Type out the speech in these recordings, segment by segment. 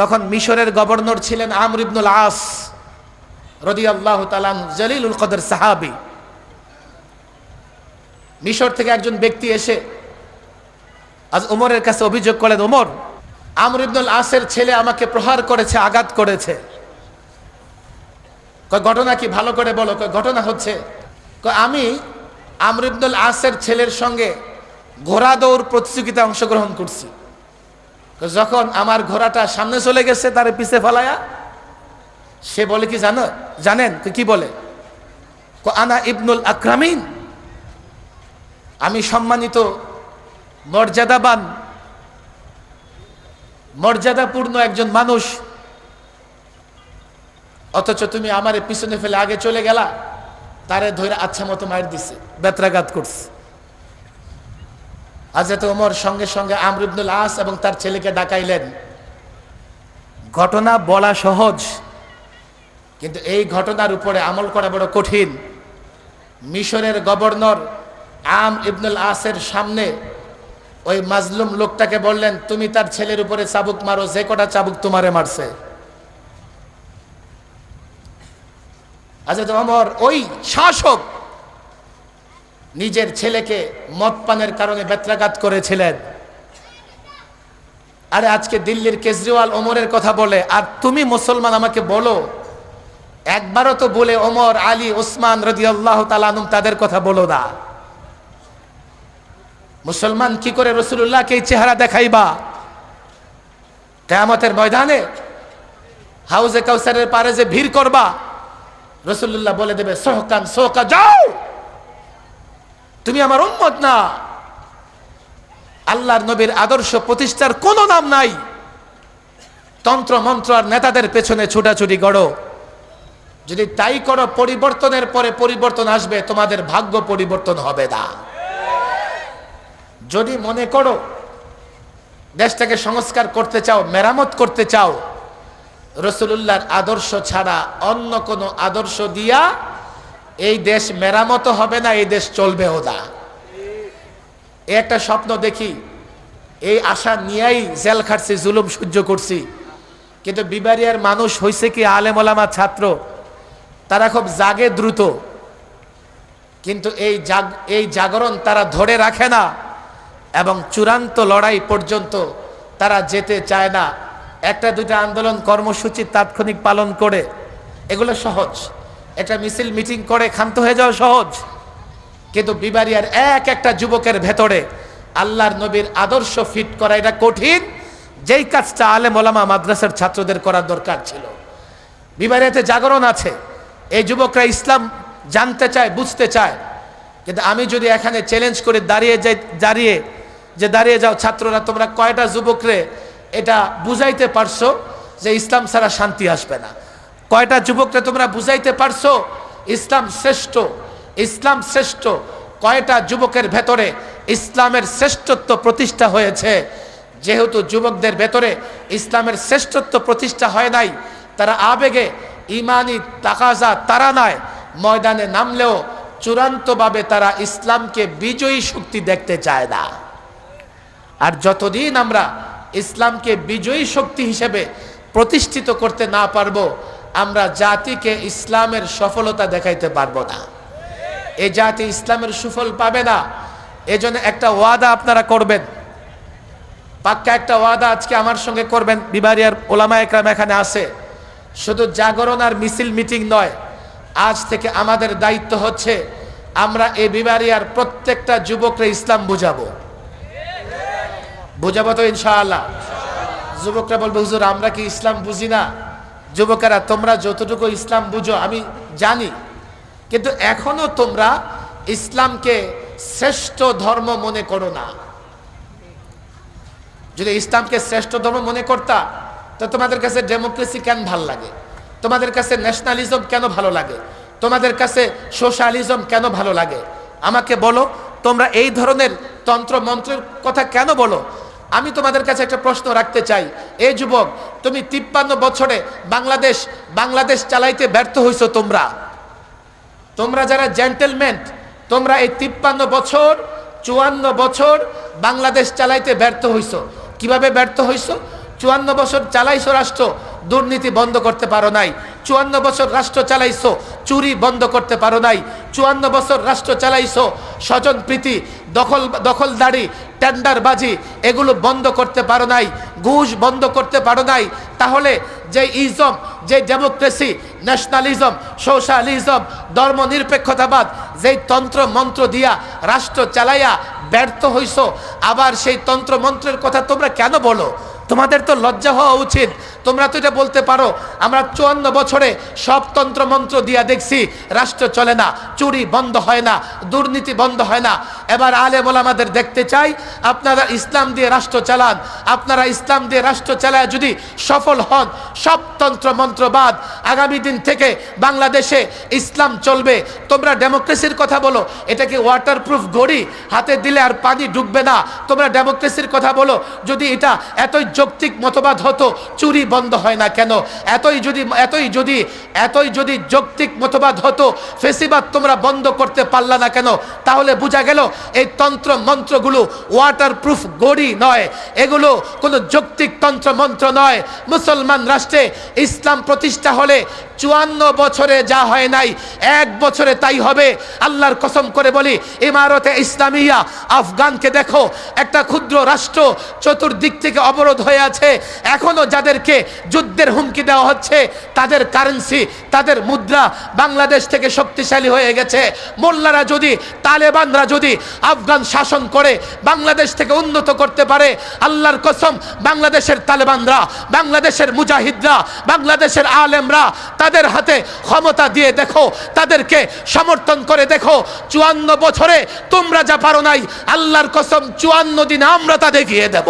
তখন মিশরের গভর্নর ছিলেন আমর ইবনুল আস রদি আল্লাহ তালান জলিলুল কদর সাহাবি। মিশর থেকে একজন ব্যক্তি এসে আজ ওমরের কাছে অভিযোগ করেন ওমর, আমর ইবনুল আসের ছেলে আমাকে প্রহার করেছে, আঘাত করেছে। ঘটনা কি? ভালো করে বলো। ঘটনা হচ্ছে আমি আমর ইবনুল আসের ছেলের সঙ্গে ঘোড়া দৌড় প্রতিযোগিতায় অংশগ্রহণ করছি। কয় যখন আমার ঘোড়াটা সামনে চলে গেছে তার পিছে ফেলায়া, সে বলে কি জানো, জানেন? কি বলে? আনা ইবনুল আকরামিন। আমি সম্মানিত মর্যাদাবান, মর্যাদাপূর্ণ একজন মানুষ। অথচ তুমি আমার পিছনে ফেলে আগে চলে গেলা, তারে ধরে আচ্ছা মতো মায়ের দিছে, বেত্রাঘাত করছে। আজাতে ওমর সঙ্গে সঙ্গে আমরুবনুল আস এবং তার ছেলেকে ডাকাইলেন। ঘটনা বলা সহজ, কিন্তু এই ঘটনার উপরে আমল করা বড় কঠিন। মিশরের গভর্নর আম ইবনুল আসের সামনে ওই মাজলুম লোকটাকে বললেন, তুমি তার ছেলের উপরে চাবুক মারো, যে কটা চাবুক তোমারে মারছে। আজাদ অমর ওই শাসক নিজের ছেলেকে মদ পানের কারণে বেত্রাঘাত করেছিলেন। আরে আজকে দিল্লির কেজরিওয়াল ওমরের কথা বলে, আর তুমি মুসলমান আমাকে বলো, একবারও তো বলে ওমর, আলী ওসমান রদি আল্লাহ তালানুম তাদের কথা বলো না। মুসলমান কি করে রসুল্লাহকে এই চেহারা দেখাইবা? কেয়ামতের ময়দানে হাউজে কাউসারের পারে যে ভিড় করবা রসুল্লাহ বলে দেবে, সোহকান, সোহকা, যাও! তুমি আমার উম্মত না। আল্লাহর নবীর আদর্শ প্রতিষ্ঠার কোনো নাম নাই। তন্ত্র, মন্ত্র আর নেতাদের পেছনে ছুটাছুটি গড়ো যদি তাই করো, পরিবর্তনের পরে পরিবর্তন আসবে, তোমাদের ভাগ্য পরিবর্তন হবে না। যদি মনে করো দেশটাকে সংস্কার করতে চাও, মেরামত করতে চাও রসুল্লাহর আদর্শ ছাড়া অন্য কোনো আদর্শ দিয়া এই দেশ মেরামত হবে না, এই দেশ চলবেও না। এই একটা স্বপ্ন দেখি, এই আশা নিয়েই জেল খাটছি, জুলুম সহ্য করছি। কিন্তু বিবারিয়ার মানুষ হয়েছে কি আলেমলামা ছাত্র? তারা খুব জাগে দ্রুত। কিন্তু এই জাগ, এই জাগরণ তারা ধরে রাখে না এবং চূড়ান্ত লড়াই পর্যন্ত তারা যেতে চায় না। একটা দুটা আন্দোলন কর্মসূচি তাৎক্ষণিক পালন করে, এগুলো সহজ। একটা মিছিল মিটিং করে ক্ষান্ত হয়ে যাওয়া সহজ। কিন্তু বিবারিয়ার এক একটা যুবকের ভেতরে আল্লাহর নবীর আদর্শ ফিট করা এটা কঠিন। যেই কাজটা আলেম ওলামা মাদ্রাসার ছাত্রদের করার দরকার ছিল। বিবারিয়াতে জাগরণ আছে। এই যুবকরা ইসলাম জানতে চায়, বুঝতে চায়। কিন্তু আমি যদি এখানে চ্যালেঞ্জ করে দাঁড়িয়ে যাই, দাঁড়িয়ে যে দাঁড়িয়ে যাও ছাত্ররা, তোমরা কয়টা যুবকরে এটা বুঝাইতে পারছ যে ইসলাম ছাড়া শান্তি আসবে না? কয়টা যুবকরে তোমরা বুঝাইতে পারছ? ইসলাম শ্রেষ্ঠ ইসলাম শ্রেষ্ঠ। কয়টা যুবকের ভেতরে ইসলামের শ্রেষ্ঠত্ব প্রতিষ্ঠা হয়েছে? যেহেতু যুবকদের ভেতরে ইসলামের শ্রেষ্ঠত্ব প্রতিষ্ঠা হয় নাই, তারা আবেগে ইমানি তাকাজা তারা নয় ময়দানে নামলেও চূড়ান্তভাবে তারা ইসলামকে বিজয়ী শক্তি দেখতে চায় না। আর যতদিন আমরা ইসলামকে বিজয়ী শক্তি হিসেবে প্রতিষ্ঠিত করতে না পারব আমরা জাতিকে ইসলামের সফলতা দেখাইতে পারব না। এই জাতি ইসলামের সুফল পাবে না। এজন্য একটা ওয়াদা আপনারা করবেন। পাক্কা একটা ওয়াদা আজকে আমার সঙ্গে করবেন। বিবারিয়ার ওলামা একরাম এখানে আছে। শুধু জাগরণ আর মিছিল মিটিং নয়, আজ থেকে আমাদের দায়িত্ব হচ্ছে আমরা এই বিবারিয়ার প্রত্যেকটা যুবকরা ইসলাম বুঝাবো। বুঝাবো তো ইনশাআল্লাহ। যুবকরা বলবে, হুজুর, আমরা কি ইসলাম বুঝি না? যুবকেরা, তোমরা যতটুকু ইসলাম বুঝো, আমি জানি। কিন্তু এখনও তোমরা ইসলামকে শ্রেষ্ঠ ধর্ম মনে করো না। যদি ইসলামকে শ্রেষ্ঠ ধর্ম মনে করতা, তো তোমাদের কাছে ডেমোক্রেসি কেন ভালো লাগে? তোমাদের কাছে ন্যাশনালিজম কেন ভালো লাগে? তোমাদের কাছে সোশ্যালিজম কেন ভালো লাগে? আমাকে বলো, তোমরা এই ধরনের তন্ত্র মন্ত্রের কথা কেন বলো? আমি তোমাদের কাছে একটা প্রশ্ন রাখতে চাই। এ যুবক, তুমি তিপ্পান্ন বছরে বাংলাদেশ বাংলাদেশ চালাইতে ব্যর্থ হইছো তোমরা। তোমরা যারা জেন্টেলমেন্ট তোমরা এই তিপ্পান্ন বছর, চুয়ান্ন বছর বাংলাদেশ চালাইতে ব্যর্থ হইছো। কীভাবে ব্যর্থ হইছো? চুয়ান্ন বছর চালাইছো রাষ্ট্র, দুর্নীতি বন্ধ করতে পারো নাই। চুয়ান্ন বছর রাষ্ট্র চালাইছো, চুরি বন্ধ করতে পারো নাই। চুয়ান্ন বছর রাষ্ট্র চালাইছো, স্বজন প্রীতি, দখল, দখলদারি টেন্ডারবাজি, এগুলো বন্ধ করতে পারো নাই, ঘুষ বন্ধ করতে পারো নাই। তাহলে যে ইজম, যে ডেমোক্রেসি, ন্যাশনালিজম, সোশ্যালিজম, ধর্মনিরপেক্ষতাবাদ, যেই তন্ত্র মন্ত্র দিয়া রাষ্ট্র চালাইয়া ব্যর্থ হইছ, আবার সেই তন্ত্র মন্ত্রের কথা তোমরা কেন বলো? তোমাদের তো লজ্জা হওয়া উচিত। তোমরা তো এটা বলতে পারো। আমরা চুয়ান্ন বছরে সব তন্ত্র মন্ত্র দিয়া দেখছি, রাষ্ট্র চলে না, চুরি বন্ধ হয় না, দুর্নীতি বন্ধ হয় না। এবার আলে আমাদের দেখতে চাই, আপনারা ইসলাম দিয়ে রাষ্ট্র চালান। আপনারা ইসলাম দিয়ে রাষ্ট্র চালায় যদি সফল হন, সব তন্ত্র মন্ত্র বাদ আগামী দিন থেকে বাংলাদেশে ইসলাম চলবে। তোমরা ডেমোক্রেসির কথা বলো, এটা কি ওয়াটারপ্রুফ ঘড়ি? হাতে দিলে আর পানি ডুববে না। তোমরা ডেমোক্রেসির কথা বলো, যদি এটা এতই যৌক্তিক মতবাদ হতো, চুরি বন্ধ হয় না কেন? এতই যদি এতই যদি এতই যদি যৌক্তিক মতবাদ হতো, ফেসিবাদ তোমরা বন্ধ করতে পারলা না কেন? তাহলে বোঝা গেল, এই তন্ত্র মন্ত্রগুলো ওয়াটারপ্রুফ গড়ি নয়। এগুলো কোনো যৌক্তিক তন্ত্র মন্ত্র নয়। মুসলমান রাষ্ট্রে ইসলাম প্রতিষ্ঠা হলে চুয়ান্ন বছরে যা হয় নাই, এক বছরে তাই হবে। আল্লাহর কসম করে বলি, ইমারতে ইসলামিয়া, আফগানকে দেখো, একটা ক্ষুদ্র রাষ্ট্র চতুর্দিক থেকে অবরোধ হয়ে আছে। এখনও যাদেরকে যুদ্ধের হুমকি দেওয়া হচ্ছে, তাদের কারেন্সি তাদের মুদ্রা বাংলাদেশ থেকে শক্তিশালী হয়ে গেছে। মোল্লারা যদি, তালেবানরা যদি আফগান শাসন করে, বাংলাদেশ থেকে উন্নত করতে পারে, আল্লাহর কসম, বাংলাদেশের তালেবানরা, বাংলাদেশের মুজাহিদরা, বাংলাদেশের আলেমরা, তাদের হাতে ক্ষমতা দিয়ে দেখো, তাদেরকে সমর্থন করে দেখো, চুয়ান্ন বছরে তোমরা যা পারো নাই, আল্লাহর কসম, চুয়ান্ন দিন আমরা তা দেখিয়ে দেব।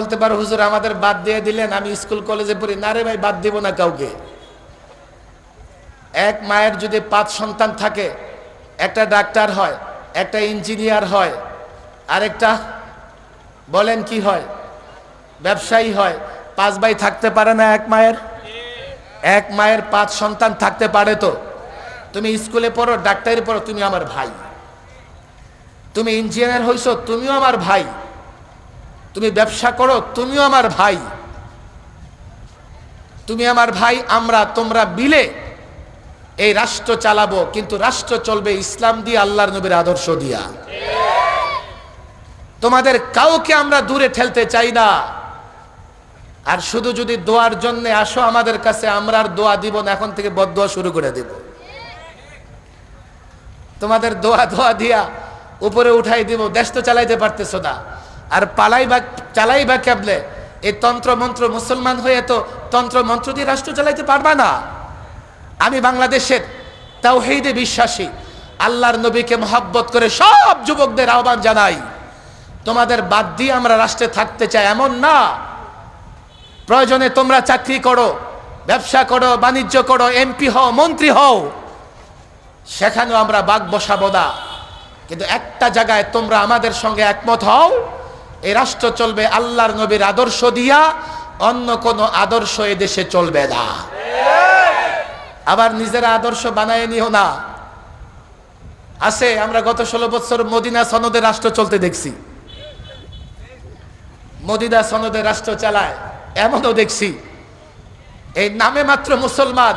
বলতে পারো, হুজুর, আমাদের বাদ দিয়ে দিলেন, আমি স্কুল, কলেজে পড়ি। না রে ভাই, বাদ দিব না কাউকে। এক মায়ের যদি পাঁচ সন্তান থাকে, একটা ডাক্তার হয়, একটা ইঞ্জিনিয়ার হয়, আরেকটা বলেন কি হয়, ব্যবসায়ী হয়, পাঁচ ভাই থাকতে পারে না এক মায়ের? এক মায়ের পাঁচ সন্তান থাকতে পারে তো? তুমি স্কুলে পড়ো, ডাক্তারি পড়ো, তুমি আমার ভাই। তুমি ইঞ্জিনিয়ার হইছো, তুমিও আমার ভাই। তুমি ব্যবসা করো, তুমিও আমার ভাই। তুমি আমার ভাই, আমরা, তোমরা মিলে এই রাষ্ট্র চালাবো, কিন্তু রাষ্ট্র চলবে ইসলাম দিয়ে, আল্লাহর নবীর আদর্শ দিয়া। তোমাদের কাউকে আমরা দূরে ঠেলতে চাই না। আর শুধু যদি দোয়ার জন্য আসো আমাদের কাছে, আমরা আর দোয়া দিব না, এখন থেকে বদোয়া শুরু করে দেব। তোমাদের দোয়া দোয়া দিয়া উপরে উঠাই দিব, দেশ তো চালাইতে পারতেছো না। আর পালাই বা চালাই বা কেবলে? এই তন্ত্র মন্ত্র মুসলমান হয়ে তো তন্ত্র মন্ত্র দিয়ে রাষ্ট্র চালাইতে পারবা না। আমি বাংলাদেশের তাওহীদে বিশ্বাসী। আল্লাহর নবীকে মহাব্বত করে সব যুবকদের আহ্বান জানাই। তোমাদের বাদ দিয়ে আমরা রাষ্ট্রে থাকতে চাই এমন না। প্রয়োজনে তোমরা চাকরি করো, ব্যবসা করো, বাণিজ্য করো, এমপি হও, মন্ত্রী হও। সেখানেও আমরা বাঘ বসাবো না। কিন্তু একটা জায়গায় তোমরা আমাদের সঙ্গে একমত হও। এই রাষ্ট্র চলবে আল্লাহর নবীর আদর্শ দিয়া, অন্য কোনো আদর্শ এ দেশে চলবে না। আবার নিজেরা আদর্শ বানায় নিও না। আছে, আমরা গত ষোলো বছর মদিনা সনদে রাষ্ট্র চলতে দেখছি। মদিনা সনদে রাষ্ট্র চালায়, এমনও দেখছি। এই নামে মাত্র মুসলমান,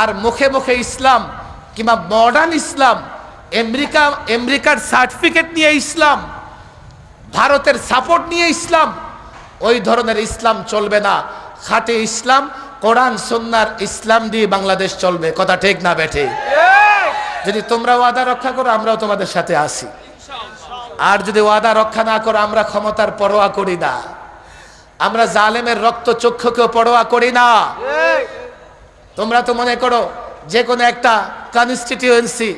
আর মুখে মুখে ইসলাম, কিংবা মডার্ন ইসলাম, আমেরিকা, আমেরিকার সার্টিফিকেট নিয়ে ইসলাম। ভারতের সাপোর্ট নিয়ে ইসলাম। ওই ধরনের ইসলাম চলবে না। খাটে ইসলাম, কোরআন সন্ন্যার ইসলাম দিয়ে বাংলাদেশ চলবে। কথা ঠিক না বেঠে? যদি তোমরা ওয়াদা রক্ষা করো, আমরাও তোমাদের সাথে আসি আর যদি ওয়াদা রক্ষা না করো, আমরা ক্ষমতার পরোয়া করি না। আমরা জালেমের রক্ত চক্ষুকেও পরোয়া করি না। তোমরা তো মনে করো, যে কোনো একটা কনস্টিটিউয়েন্সি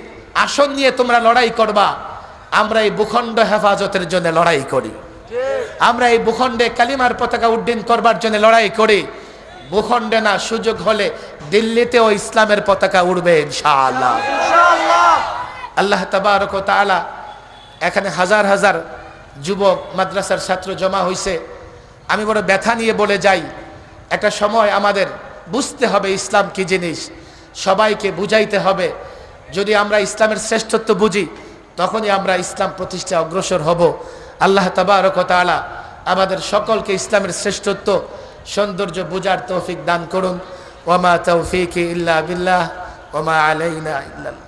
আসন নিয়ে তোমরা লড়াই করবা। আমরা এই ভূখণ্ড হেফাজতের জন্য লড়াই করি। আমরা এই ভূখণ্ডে কালিমার পতাকা উড্ডীন করবার জন্য লড়াই করি। ভূখণ্ডে না সুযোগ হলে দিল্লিতেও ইসলামের পতাকা উড়বে ইনশাআল্লাহ। আল্লাহ তাবারক ও তাআলা এখানে হাজার হাজার যুবক মাদ্রাসার ছাত্র জমা হইছে। আমি বড় ব্যথা নিয়ে বলে যাই একটা সময় আমাদের বুঝতে হবে ইসলাম কি জিনিস। সবাইকে বুঝাইতে হবে। যদি আমরা ইসলামের শ্রেষ্ঠত্ব বুঝি তখনই আমরা ইসলাম প্রতিষ্ঠা অগ্রসর হব। আল্লাহ তাবারক ও আমাদের সকলকে ইসলামের শ্রেষ্ঠত্ব, সৌন্দর্য বুঝার তৌফিক দান করুন। ওমা তৌফিক ইল্লা বিল্লাহ ওমা আলাইনা ইল্লাল্লাহ।